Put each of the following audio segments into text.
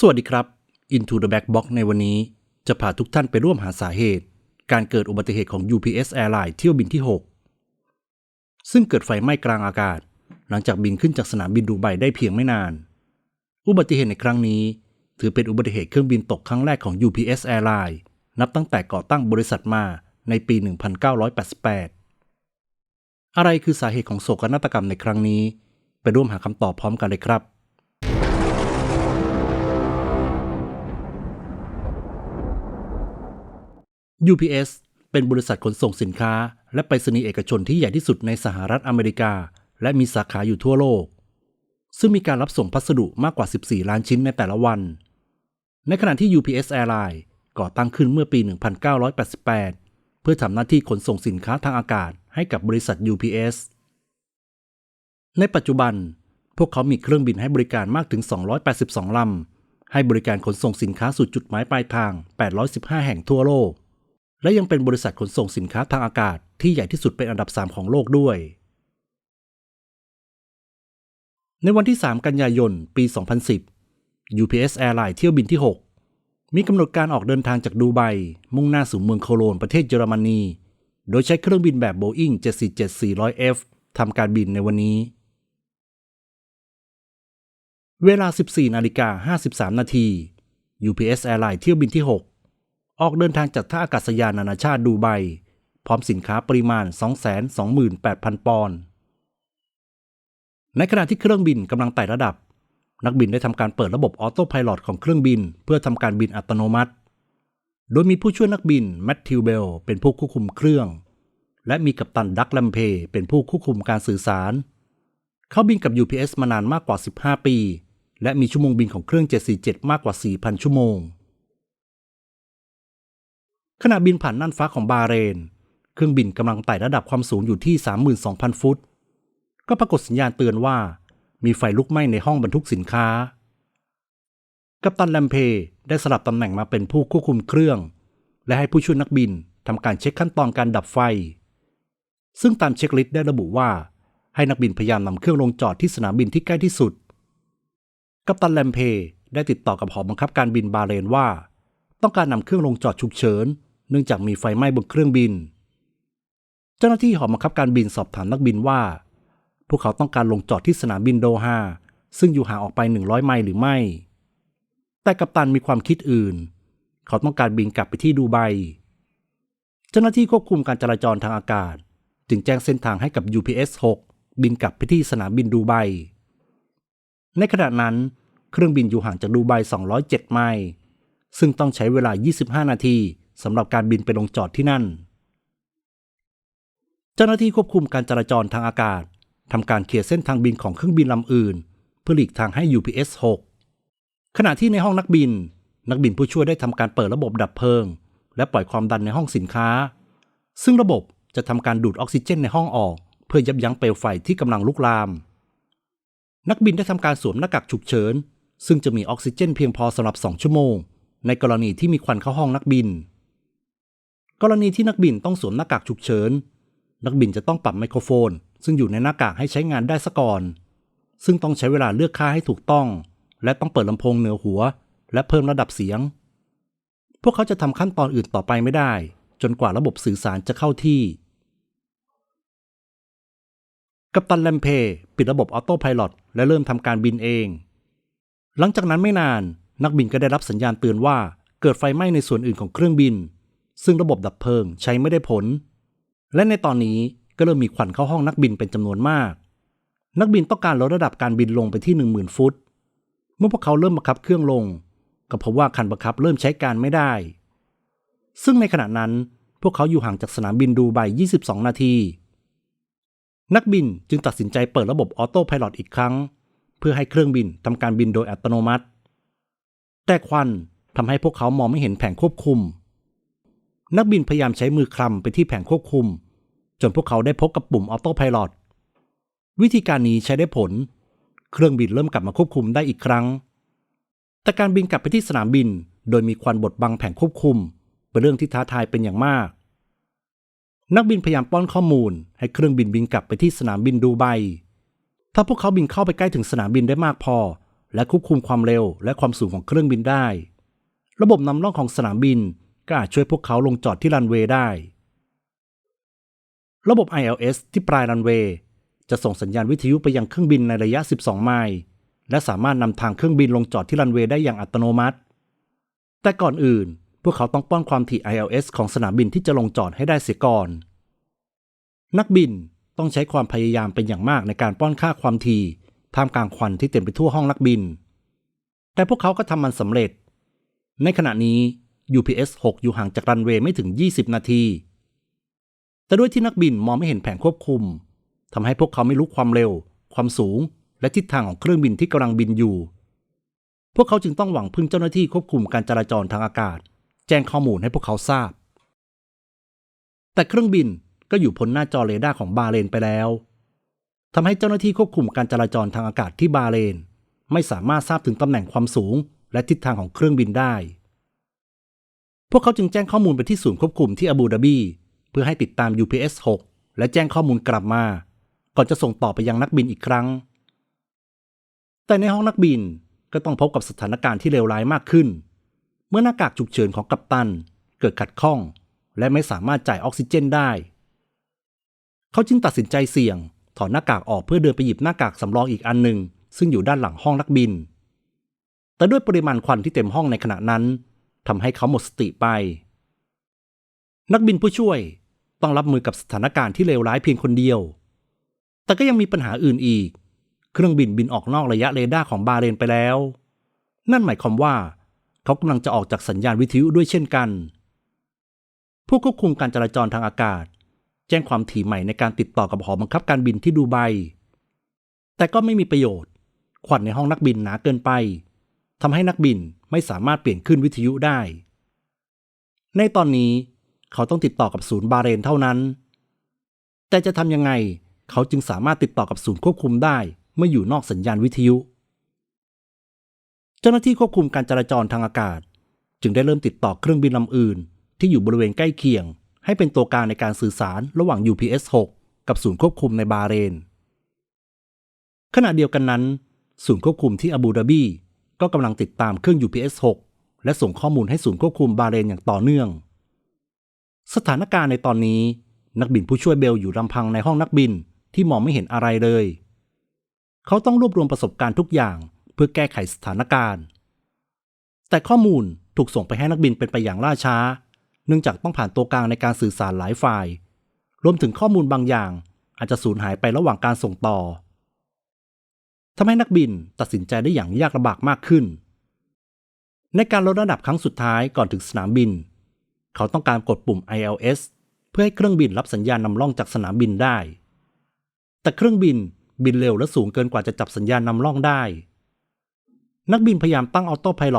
สวัสดีครับ Into the Black Box ในวันนี้จะพาทุกท่านไปร่วมหาสาเหตุ การเกิดอุบัติเหตุของ UPS Airline เที่ยวบินที่ 6 ซึ่งเกิดไฟไหม้กลางอากาศ หลังจากบินขึ้นจากสนามบินดูไบได้เพียงไม่นาน อุบัติเหตุในครั้งนี้ ถือเป็นอุบัติเหตุเครื่องบินตกครั้งแรกของ UPS Airline นับตั้งแต่ก่อตั้งบริษัทมาในปี 1988 อะไรคือสาเหตุของโศกนาฏกรรมในครั้งนี้ ไปร่วมหาคำตอบพร้อมกันเลยครับ UPS เป็นบริษัทขนส่งสินค้า และไปรษณีย์เอกชนที่ใหญ่ที่สุดในสหรัฐอเมริกา และมีสาขาอยู่ทั่วโลก ซึ่งมีการรับส่งพัสดุมากกว่า 14 ล้านชิ้นในแต่ละวัน ในขณะที่ UPS Airlines ก่อตั้งขึ้นเมื่อปี 1988 เพื่อทำหน้าที่ขนส่งสินค้าทางอากาศให้กับบริษัท UPS ในปัจจุบัน พวกเขามีเครื่องบินให้บริการมากถึง 282 ลำ ให้บริการขนส่งสินค้าสู่จุดหมายปลายทาง 815 แห่งทั่วโลก และยังเป็นบริษัทขนส่งสินค้าทางอากาศที่ใหญ่ที่สุดเป็นอันดับ 3 ของโลกด้วย ในวันที่ 3 กันยายน ปี 2010 UPS Airline เที่ยวบินที่ 6 มีกำหนดการออกเดินทางจากดูไบ มุ่งหน้าสู่เมืองโคโลนประเทศเยอรมนี โดยใช้เครื่องบินแบบ Boeing 747-400F ทำการบินในวันนี้ เวลา 14นาฬิกา53 นาที UPS Airline เที่ยวบินที่ 6 ออกเดินทางจากท่าอากาศยานนานาชาติดูไบ พร้อมสินค้าปริมาณ 228,000 ปอนด์ ในขณะที่เครื่องบินกำลังไต่ระดับ นักบินได้ทำการเปิดระบบออโต้ไพลอตของเครื่องบิน เพื่อทำการบินอัตโนมัติ โดยมีผู้ช่วยนักบินแมทธิวเบลเป็นผู้ควบคุมเครื่อง และมีกัปตันดักแลมเพเป็นผู้ควบคุมการสื่อสาร เขาบินกับ UPS มานานมากกว่า 15 ปี และมีชั่วโมงบินของเครื่อง 747 มากกว่า 4,000 ชั่วโมง ขณะบินผ่านน่านฟ้าของบาเรน เครื่องบินกำลังไต่ระดับความสูงอยู่ที่ 32,000 ฟุต ก็ปรากฏสัญญาณเตือนว่า มีไฟลุกไหม้ในห้องบรรทุกสินค้า กัปตันแลมเพได้สลับตำแหน่งมาเป็นผู้ควบคุมเครื่อง และให้ผู้ช่วยนักบินทำการเช็คขั้นตอนการดับไฟ ซึ่งตามเช็คลิสต์ได้ระบุว่า ให้นักบินพยายามนำเครื่องลงจอดที่สนามบินที่ใกล้ที่สุด กัปตันแลมเพได้ติดต่อกับหอบังคับการบินบาเรนว่า ต้องการนำเครื่องลงจอดฉุกเฉิน เนื่องจากมีไฟไหม้บนเครื่องบิน เจ้าหน้าที่หอบังคับการบินสอบถามนักบินว่า พวกเขาต้องการลงจอดที่สนามบินโดฮาซึ่งอยู่ห่างออกไป 100 ไมล์หรือไม่ แต่กัปตันมีความคิดอื่น เขาต้องการบินกลับไปที่ดูไบ เจ้าหน้าที่ควบคุมการจราจรทางอากาศ จึงแจ้งเส้นทางให้กับ UPS 6 บินกลับไปที่สนามบินดูไบ ในขณะนั้น เครื่องบินอยู่ห่างจากดูไบ 207 ไมล์ ซึ่งต้องใช้เวลา 25 นาที สำหรับการบินไปลงจอดที่นั่น เจ้าหน้าที่ควบคุมการจราจรทางอากาศทำการเคลียร์เส้นทางบินของเครื่องบินลำอื่น เพื่อหลีกทางให้ UPS 6 ขณะที่ในห้องนักบิน นักบินผู้ช่วยได้ทำการเปิดระบบดับเพลิง และปล่อยความดันในห้องสินค้า ซึ่งระบบจะทำการดูดออกซิเจนในห้องออก เพื่อยับยั้งเปลวไฟที่กำลังลุกลาม นักบินได้ทำการสวมหน้ากากฉุกเฉิน ซึ่งจะมีออกซิเจนเพียงพอสำหรับ 2 ชั่วโมง ในกรณีที่มีควันเข้าห้องนักบิน กรณีที่นักบินต้องสวมหน้ากากฉุกเฉิน นักบินจะต้องปรับไมโครโฟน ซึ่งอยู่ในหน้ากากให้ใช้งานได้ซะก่อน ซึ่งต้องใช้เวลาเลือกค่าให้ถูกต้อง และต้องเปิดลำโพงเหนือหัว และเพิ่มระดับเสียง พวกเขาจะทำขั้นตอนอื่นต่อไปไม่ได้ จนกว่าระบบสื่อสารจะเข้าที่ กัปตันแลมเพปิดระบบออโต้ไพลอตและเริ่มทำการบินเอง หลังจากนั้นไม่นาน นักบินก็ได้รับสัญญาณเตือนว่าเกิดไฟไหม้ในส่วนอื่นของเครื่องบิน ซึ่งระบบดับเพลิงใช้ไม่ได้ผล และในตอนนี้ก็เริ่มมีควันเข้าห้องนักบินเป็นจำนวนมาก นักบินต้องการลดระดับการบินลงไปที่ 10,000 ฟุต เมื่อพวกเขาเริ่มบังคับเครื่องลง ก็พบว่าคันบังคับเริ่มใช้การไม่ได้ ซึ่งในขณะนั้นพวกเขาอยู่ห่างจากสนามบินดูไบ 22 นาที นักบินจึงตัดสินใจเปิดระบบออโต้พลอตอีกครั้ง เพื่อให้เครื่องบินทำการบินโดยอัตโนมัติ แต่ควันทำให้พวกเขามองไม่เห็นแผงควบคุม นักบินพยายามใช้มือคลำไปที่แผงควบคุม จนพวกเขาได้พบกับปุ่มออโต้ไพลอตวิธีการนี้ใช้ได้ผล เครื่องบินเริ่มกลับมาควบคุมได้อีกครั้ง แต่การบินกลับไปที่สนามบิน โดยมีควันบดบังแผงควบคุม เป็นเรื่องที่ท้าทายเป็นอย่างมาก นักบินพยายามป้อนข้อมูล ให้เครื่องบินบินกลับไปที่สนามบินดูไบ ถ้าพวกเขาบินเข้าไปใกล้ถึงสนามบินได้มากพอ และควบคุมความเร็วและความสูงของเครื่องบินได้ ระบบนำร่องของสนามบิน ก็อาจช่วยพวกเขาลงจอดที่รันเวย์ได้ ระบบ ILS ที่ปลายรันเวย์จะส่งสัญญาณวิทยุไปยังเครื่องบินในระยะ 12 ไมล์ และสามารถนำทางเครื่องบินลงจอดที่รันเวย์ได้อย่างอัตโนมัติ แต่ก่อนอื่น พวกเขาต้องป้อนความถี่ ILS ของสนามบินที่จะลงจอดให้ได้เสียก่อน นักบินต้องใช้ความพยายามเป็นอย่างมากในการป้อนค่าความถี่ท่ามกลางควันที่เต็มไปทั่วห้องนักบิน แต่พวกเขาก็ทำมันสำเร็จ ในขณะนี้ UPS 6 อยู่ห่างจากรันเวย์ไม่ถึง 20 นาที แต่ด้วยที่นักบินมองไม่เห็นแผงควบคุมทำให้พวกเขาไม่รู้ความเร็ว ความสูง และทิศทางของเครื่องบินที่กำลังบินอยู่ พวกเขาจึงต้องหวังพึ่งเจ้าหน้าที่ควบคุมการจราจรทางอากาศ แจ้งข้อมูลให้พวกเขาทราบ แต่เครื่องบินก็อยู่พ้นหน้าจอเรดาร์ของบาเรนไปแล้วทำให้เจ้าหน้าที่ควบคุมการจราจรทางอากาศที่บาเรนไม่สามารถทราบถึงตำแหน่งความสูง และทิศทางของเครื่องบินได้ พวกเขาจึงแจ้งข้อมูลไปที่ศูนย์ควบคุมที่อาบูดาบี เพื่อให้ติดตาม UPS 6 และแจ้งข้อมูลกลับมา ก่อนจะส่งต่อไปยังนักบินอีกครั้ง แต่ในห้องนักบินก็ต้องพบกับสถานการณ์ที่เลวร้ายมากขึ้น เมื่อหน้ากากฉุกเฉินของกัปตันเกิดขัดข้อง และไม่สามารถจ่ายออกซิเจนได้ เขาจึงตัดสินใจเสี่ยง ถอดหน้ากากออกเพื่อเดินไปหยิบหน้ากากสำรองอีกอันหนึ่งซึ่งอยู่ด้านหลังห้องนักบิน แต่ด้วยปริมาณควันที่เต็มห้องในขณะนั้น ทำให้เขาหมดสติไป นักบินผู้ช่วยต้องรับมือกับสถานการณ์ที่เลวร้ายเพียงคนเดียว แต่ก็ยังมีปัญหาอื่นอีก เครื่องบินบินออกนอกระยะเรดาร์ของบาเรนไปแล้ว นั่นหมายความว่า เขากำลังจะออกจากสัญญาณวิทยุด้วยเช่นกัน ผู้ควบคุมการจราจรทางอากาศ แจ้งความถี่ใหม่ในการติดต่อกับหอบังคับการบินที่ดูไบ แต่ก็ไม่มีประโยชน์ ควันในห้องนักบินหนาเกินไป ทำให้นักบินไม่สามารถเปลี่ยนขึ้นวิทยุได้ ในตอนนี้เขาต้องติดต่อกับศูนย์บาเรนเท่านั้น แต่จะทำยังไงเขาจึงสามารถติดต่อกับศูนย์ควบคุมได้เมื่ออยู่นอกสัญญาณวิทยุ เจ้าหน้าที่ควบคุมการจราจรทางอากาศ จึงได้เริ่มติดต่อเครื่องบินลำอื่น ที่อยู่บริเวณใกล้เคียง ให้เป็นตัวกลางในการสื่อสารระหว่าง UPS 6 กับศูนย์ควบคุมในบาเรน ขณะเดียวกันนั้น ศูนย์ควบคุมที่อาบูดาบี ก็กำลังติดตามเครื่อง UPS 6 และส่งข้อมูลให้ศูนย์ควบคุมบาเรนอย่างต่อเนื่อง สถานการณ์ในตอนนี้ นักบินผู้ช่วยเบลอยู่ลำพังในห้องนักบินที่มองไม่เห็นอะไรเลย เขาต้องรวบรวมประสบการณ์ทุกอย่างเพื่อแก้ไขสถานการณ์ แต่ข้อมูลถูกส่งไปให้นักบินเป็นไปอย่างล่าช้า เนื่องจากต้องผ่านตัวกลางในการสื่อสารหลายฝ่าย รวมถึงข้อมูลบางอย่างอาจจะสูญหายไประหว่างการส่งต่อ ทำให้นักบินตัดสินใจได้อย่างยากลำบากมากขึ้น ในการลดระดับครั้งสุดท้ายก่อนถึงสนามบิน เขาต้องการกดปุ่ม ILS เพื่อให้เครื่องบินรับสัญญาณนำล่องจากสนามบินได้ แต่เครื่องบินบินเร็วและสูงเกินกว่าจะจับสัญญาณนำล่องได้ นักบินพยายามตั้งออโต้พายロ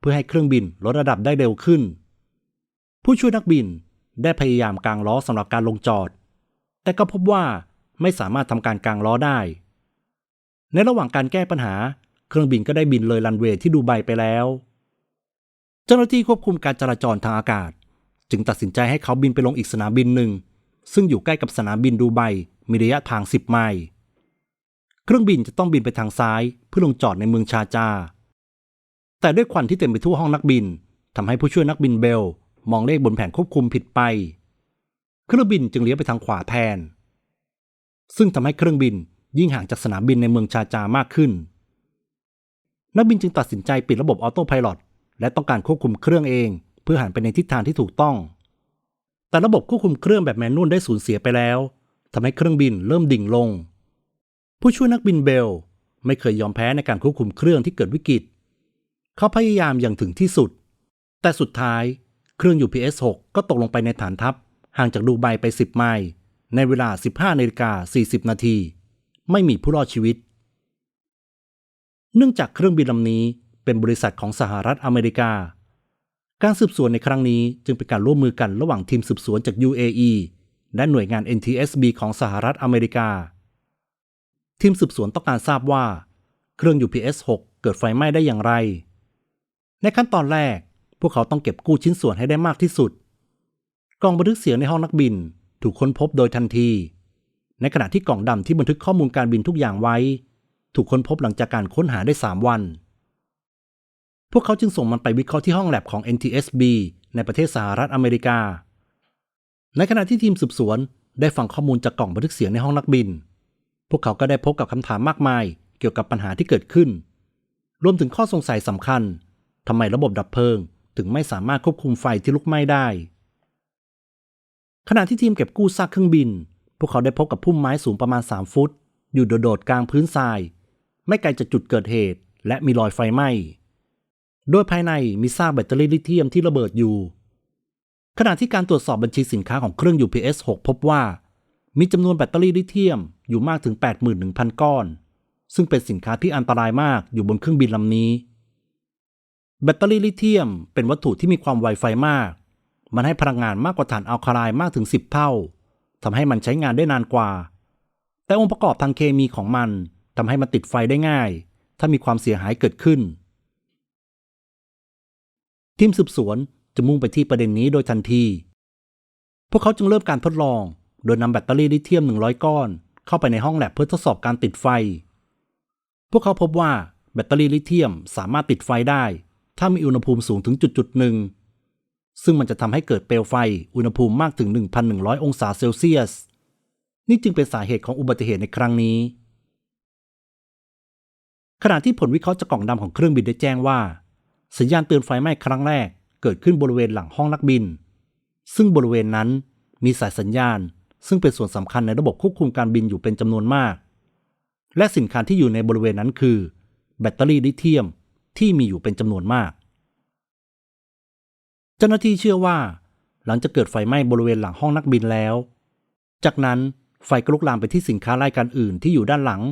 เพื่อให้เครื่องบินลดระดับได้เร็วขึ้น ผู้ช่วยนักบินได้พยายามกางล้อสำหรับการลงจอด แต่ก็พบว่าไม่สามารถทำการกางล้อได้ ในระหว่างการแก้ปัญหา เครื่องบินก็ได้บินเลยรันเวย์ที่ดูไบไปแล้ว เจ้าหน้าที่ควบคุมการจราจรทางอากาศ จึงตัดสินใจให้เขาบินไปลงอีกสนามบินหนึ่ง ซึ่งอยู่ใกล้กับสนามบินดูไบมีระยะทาง 10 ไมล์เครื่องบินจะต้องบินไปทางซ้ายเพื่อลงจอดในเมืองชาจา แต่ด้วยควันที่เต็มไปทั่วห้องนักบินทำให้ผู้ช่วยนักบินเบล มองเลขบนแผนควบคุมผิดไป เครื่องบินจึงเลี้ยวไปทางขวาแทน ซึ่งทำให้เครื่องบิน ยิ่งห่างจากสนามบินในเมืองชาจามากขึ้น นักบินจึงตัดสินใจปิดระบบออโต้พายロและต้องการควบคุมเครื่องเอง เพื่อหันไปในทิศทางที่ถูกต้อง แต่ระบบควบคุมเครื่องแบบแมนนวลได้สูญเสียไปแล้วทำให้เครื่องบินเริ่มดิ่งลง ผู้ช่วยนักบินเบลไม่เคยยอมแพ้ในการควบคุมเครื่องที่เกิดวิกฤต เขาพยายามอย่างถึงที่สุด แต่สุดท้ายเครื่อง UPS 6 ก็ตกลงไปในฐานทัพ ห่างจากดูไบไป 10 ไมล์ในเวลา 15นาฬิกา40 นาที ไม่มีผู้รอดชีวิต เนื่องจากเครื่องบินลำนี้เป็นบริษัทของสหรัฐอเมริกา การสืบสวนในครั้งนี้จึงเป็นการร่วมมือกันระหว่างทีมสืบสวนจาก UAE และหน่วยงาน NTSB ของสหรัฐอเมริกา ทีมสืบสวนต้องการทราบว่า เครื่อง UPS 6 เกิดไฟไหม้ได้อย่างไร ในขั้นตอนแรก พวกเขาต้องเก็บกู้ชิ้นส่วนให้ได้มากที่สุด กล่องบันทึกเสียงในห้องนักบินถูกค้นพบโดยทันที ในขณะที่กล่องดำที่บันทึกข้อมูลการบินทุกอย่างไว้ ถูกค้นพบหลังจากการค้นหาได้ 3 วัน พวกเขาจึงส่งมันไปวิเคราะห์ที่ห้องแลบของ NTSB ในประเทศสหรัฐอเมริกา ในขณะที่ทีมสืบสวนได้ฟังข้อมูลจากกล่องบันทึกเสียงในห้องนักบิน พวกเขาก็ได้พบกับคำถามมากมายเกี่ยวกับปัญหาที่เกิดขึ้น รวมถึงข้อสงสัยสำคัญทำไมระบบดับเพลิง ถึงไม่สามารถควบคุมไฟที่ลุกไหม้ได้ ขณะที่ทีมเก็บกู้ซากเครื่องบิน พวกเขาได้พบกับพุ่มไม้สูงประมาณ 3 ฟุต อยู่โดดๆกลางพื้นทราย ไม่ไกลจากจุดเกิดเหตุ และมีรอยไฟไหม้โดยภายในมีซากแบตเตอรี่ลิเธียมที่ระเบิดอยู่ ขณะที่การตรวจสอบบัญชีสินค้าของเครื่อง UPS 6 พบว่า มีจำนวนแบตเตอรี่ลิเธียมอยู่มากถึง 81,000 ก้อน ซึ่งเป็นสินค้าที่อันตรายมากอยู่บนเครื่องบินลำนี้ แบตเตอรี่ลิเธียมเป็นวัตถุที่มีความไวไฟมาก มันให้พลังงานมากกว่าถ่านอัลคาไลน์มากถึง 10 เท่า ทำให้มันใช้งานได้นานกว่า แต่องค์ประกอบทางเคมีของมันทำให้มันติดไฟได้ง่าย ถ้ามีความเสียหายเกิดขึ้น ทีมสืบสวนจะมุ่งไปที่ประเด็นนี้โดยทันที พวกเขาจึงเริ่มการทดลอง โดยนำแบตเตอรี่ลิเธียม 100 ก้อน เข้าไปในห้องแลบเพื่อทดสอบการติดไฟ พวกเขาพบว่าแบตเตอรี่ลิเธียมสามารถติดไฟได้ ถ้ามีอุณหภูมิสูงถึงจุดจุดหนึ่ง ซึ่งมันจะทำให้เกิดเปลวไฟอุณหภูมิมากถึง 1,100 องศาเซลเซียส นี่จึงเป็นสาเหตุของอุบัติเหตุในครั้งนี้ ขณะที่ผลวิเคราะห์จากกล่องดำของเครื่องบินได้แจ้งว่า สัญญาณเตือนไฟไหม้ครั้งแรก เกิดขึ้นบริเวณหลังห้องนักบิน ซึ่งบริเวณนั้นมีสายสัญญาณ ซึ่งเป็นส่วนสำคัญในระบบควบคุมการบินอยู่เป็นจำนวนมาก และสินค้าที่อยู่ในบริเวณนั้นคือ แบตเตอรี่ลิเธียมที่มีอยู่เป็นจำนวนมาก เจ้าหน้าที่เชื่อว่า หลังจากเกิดไฟไหม้บริเวณหลังห้องนักบินแล้ว จากนั้นไฟก็ลุกลามไปที่สินค้ารายการอื่นที่อยู่ด้านหลัง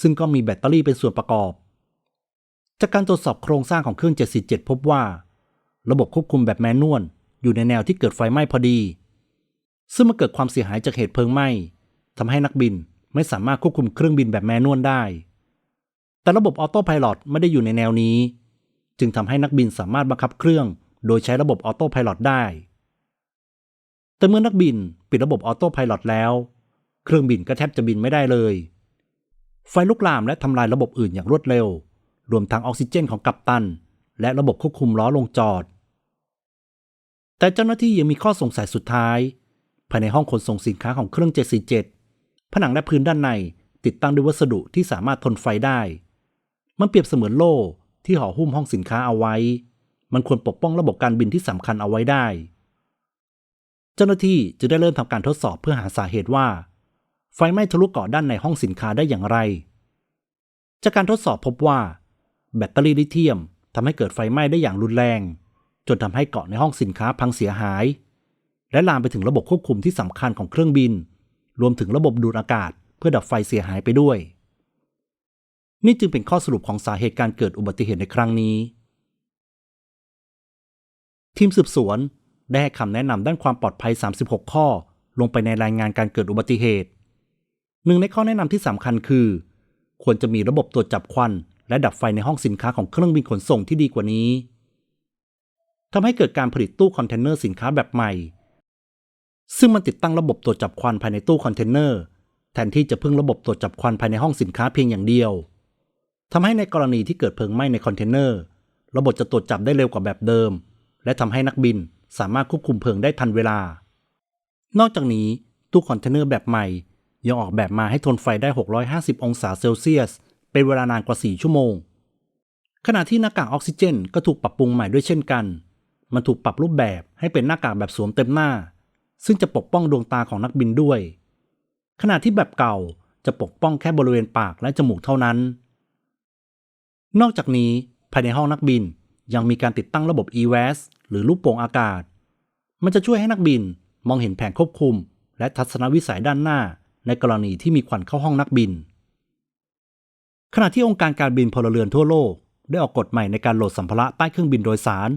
ซึ่งก็มีแบตเตอรี่เป็นส่วนประกอบ จากการตรวจสอบโครงสร้างของเครื่อง 747 พบว่า ระบบควบคุมแบบแมนนวลอยู่ในแนวที่เกิดไฟไหม้พอดี ซึ่งมาเกิดความเสียหายจากเหตุเพลิงไหม้ทำให้นักบินไม่สามารถควบคุมเครื่องบินแบบแมนนวลได้ แต่ระบบออโต้พายロไม่ได้อยู่ในแนวนี้ จึงทำให้นักบินสามารถบังคับเครื่อง โดยใช้ระบบออโต้พายロได้ แต่เมื่อนักบินปิดระบบออโต้พายロแล้ว เครื่องบินก็แทบจะบินไม่ได้เลย ไฟลุกลามและทำลายระบบอื่นอย่างรวดเร็ว รวมทั้งออกซิเจนของกัปตัน และระบบควบคุมล้อลงจอด แต่เจ้าหน้าที่ยังมีข้อสงสัยสุดท้าย ภายในห้องขนส่งสินค้าของเครื่อง 747 ผนังและพื้นด้านในติดตั้งด้วยวัสดุที่สามารถทนไฟได้ มันเปรียบเสมือนโล่ที่ห่อหุ้มห้องสินค้าเอาไว้ มันควรปกป้องระบบการบินที่สำคัญเอาไว้ได้ เจ้าหน้าที่จะได้เริ่มทำการทดสอบเพื่อหาสาเหตุว่า ไฟไหม้ทะลุเกาะด้านในห้องสินค้าได้อย่างไร จากการทดสอบพบว่า แบตเตอรี่ลิเธียมทำให้เกิดไฟไหม้ได้อย่างรุนแรง จนทำให้เกาะในห้องสินค้าพังเสียหาย และลามไปถึงระบบควบคุมที่สำคัญของเครื่องบิน รวมถึงระบบดูดอากาศ เพื่อดับไฟเสียหายไปด้วย นี่จึงเป็นข้อสรุปของสาเหตุการเกิดอุบัติเหตุในครั้งนี้ ทีมสืบสวนได้ให้คำแนะนำด้านความปลอดภัย 36 ข้อ ลงไปในรายงานการเกิดอุบัติเหตุ หนึ่งในข้อแนะนำที่สำคัญคือ ควรจะมีระบบตรวจจับควัน และดับไฟในห้องสินค้าของเครื่องบินขนส่งที่ดีกว่านี้ทำให้เกิดการผลิตตู้คอนเทนเนอร์สินค้าแบบใหม่ ซึ่งมันติดตั้งระบบตรวจจับควันภายในตู้คอนเทนเนอร์แทนที่จะพึ่งระบบตรวจจับควันภายในห้องสินค้าเพียงอย่างเดียวทำให้ในกรณีที่เกิดเพลิงไหม้ในคอนเทนเนอร์ ระบบจะตรวจจับได้เร็วกว่าแบบเดิม และทำให้นักบินสามารถควบคุมเพลิงได้ทันเวลา นอกจากนี้ตู้คอนเทนเนอร์แบบใหม่ ยังออกแบบมาให้ทนไฟได้ 650 องศาเซลเซียส เป็นเวลานานกว่า 4 ชั่วโมง ขณะที่หน้ากากออกซิเจนก็ถูกปรับปรุงใหม่ด้วยเช่นกัน มันถูกปรับรูปแบบให้เป็นหน้ากากแบบสวมเต็มหน้า ซึ่งจะปกป้องดวงตาของนักบินด้วย ขณะที่แบบเก่าจะปกป้องแค่บริเวณปากและจมูกเท่านั้น นอกจากนี้ภายในห้องนักบิน ยังมีการติดตั้งระบบ EVAS หรือลูกโป่งอากาศ มันจะช่วยให้นักบินมองเห็นแผงควบคุม และทัศนวิสัยด้านหน้า ในกรณีที่มีควันเข้าห้องนักบิน ขณะที่องค์การการบินพลเรือนทั่วโลก ได้ออกกฎใหม่ในการโหลดสัมภาระใต้เครื่องบินโดยสาร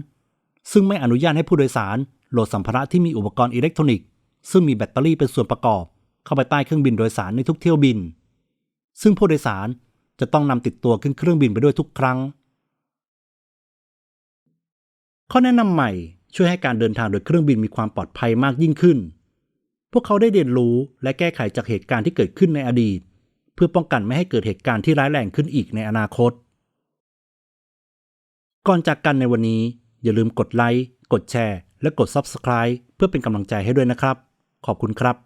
ซึ่งไม่อนุญาตให้ผู้โดยสารโหลดสัมภาระที่มีอุปกรณ์อิเล็กทรอนิกส์ซึ่งมีแบตเตอรี่เป็นส่วนประกอบ เข้าไปใต้เครื่องบินโดยสารในทุกเที่ยวบิน ซึ่งผู้โดยสารจะต้องนำติดตัวขึ้นเครื่องบินไปด้วยทุกครั้ง ข้อแนะนำใหม่ช่วยให้การเดินทางโดยเครื่องบินมีความปลอดภัยมากยิ่งขึ้น พวกเขาได้เรียนรู้และแก้ไขจากเหตุการณ์ที่เกิดขึ้นในอดีต เพื่อป้องกันไม่ให้เกิดเหตุการณ์ที่ร้ายแรงขึ้นอีกในอนาคต ก่อนจากกันในวันนี้ อย่าลืมกดไลค์ กดแชร์ และกด Subscribe เพื่อเป็นกำลังใจให้ด้วยนะครับ ขอบคุณครับ